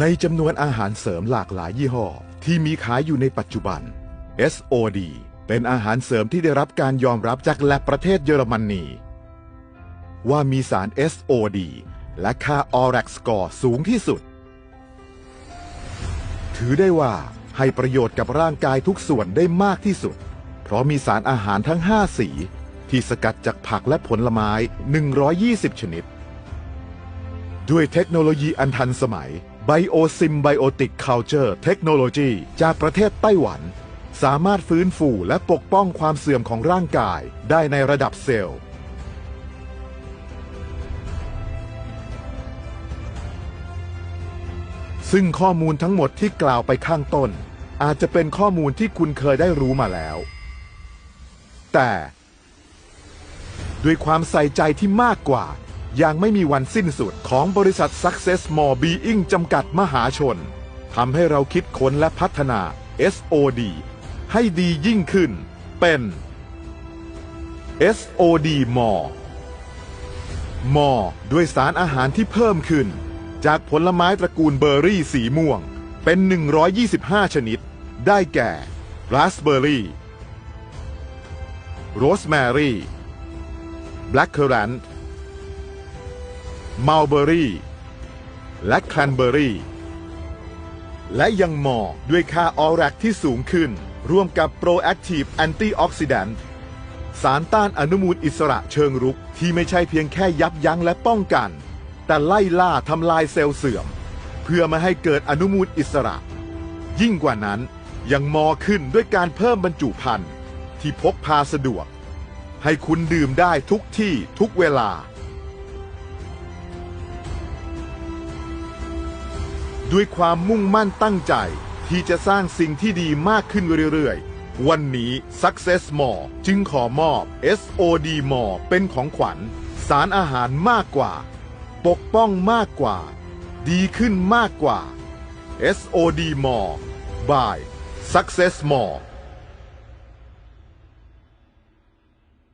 ในจำนวนอาหารเสริมหลากหลายยี่ห้อ ที่มีขายอยู่ในปัจจุบัน SOD เป็นอาหารเสริมที่ได้รับการยอมรับจากแลบประเทศเยอรมนี ว่ามีสาร SOD และค่า ORAC score สูงที่สุด ถือได้ว่าให้ประโยชน์กับร่างกายทุกส่วนได้มากที่สุด เพราะมีสารอาหารทั้ง 5 สี ที่สกัดจากผักและผลไม้ 120 ชนิด ด้วยเทคโนโลยีอันทันสมัย Biosymbiotic Culture Technology จากประเทศไต้หวัน สามารถฟื้นฟูและปกป้องความเสื่อมของร่างกายได้ในระดับเซลล์ ซึ่งข้อมูลทั้งหมดที่กล่าวไปข้างต้น อาจจะเป็นข้อมูลที่คุณเคยได้รู้มาแล้ว แต่ ด้วยความใส่ใจที่มากกว่า ย่างไม่มีวันสิ้นสุดของบริษัท Success More Being จำกัดมหาชนทำให้เราคิดค้นและพัฒนา SOD ให้ดียิ่งขึ้น เป็น SOD More More ด้วยสารอาหารที่เพิ่มขึ้น จากผลไม้ตระกูลเบอร์รี่สีม่วง เป็น 125 ชนิด ได้แก่ราสเบอร์รี่โรสแมรี่แบล็กเคอร์แรนต์ มัลเบอรี่ และแคลนเบอรี่ และยังเหมาะด้วยค่าออแรกที่สูงขึ้น ร่วมกับโปรแอคทีฟแอนตี้ออกซิแดนต์สารต้านอนุมูลอิสระเชิงรุกที่ไม่ใช่เพียงแค่ยับยั้งและป้องกัน แต่ไล่ล่าทำลายเซลล์เสื่อม เพื่อไม่ให้เกิดอนุมูลอิสระ ยิ่งกว่านั้นยังมอขึ้นด้วยการเพิ่มบรรจุภัณฑ์ที่พกพาสะดวก ให้คุณดื่มได้ทุกที่ทุกเวลา ด้วยความมุ่งมั่นตั้งใจ ที่จะสร้างสิ่งที่ดีมากขึ้นเรื่อยๆ วันนี้ Success More จึงขอมอบ SOD More เป็นของขวัญ สารอาหารมากกว่า ปกป้องมากกว่า ดีขึ้นมากกว่า SOD More by Success More